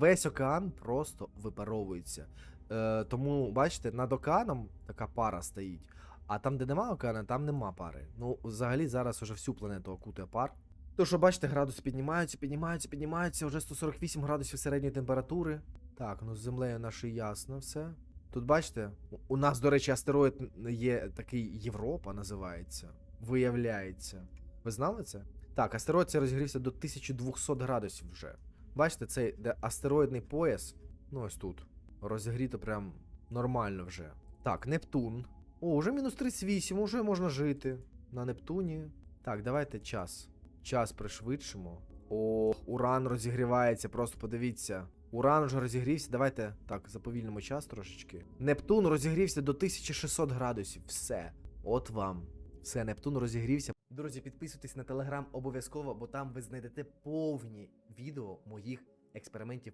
весь океан просто випаровується. Е, тому, бачите, над океаном така пара стоїть. А там, де нема океана, там нема пари. Ну, взагалі, зараз уже всю планету окутує пар. То, що бачите, градуси піднімаються, піднімаються, піднімаються, вже 148 градусів середньої температури. Так, ну з землею наше ясно все. Тут бачите, у- нас, до речі, астероїд є такий Європа називається. Виявляється. Ви знали це? Так, астероїд цей розігрівся до 1200 градусів вже. Бачите, цей де астероїдний пояс, ну ось тут. Розігріто прям нормально вже. Так, Нептун. О, вже мінус 38, уже можна жити. На Нептуні. Так, давайте час. Час пришвидшимо. О, уран розігрівається, просто подивіться. Уран вже розігрівся. Давайте так, заповільнимо час трошечки. Нептун розігрівся до 1600 градусів. Все. От вам. Все, Нептун розігрівся. Друзі, підписуйтесь на телеграм обов'язково, бо там ви знайдете повні відео моїх експериментів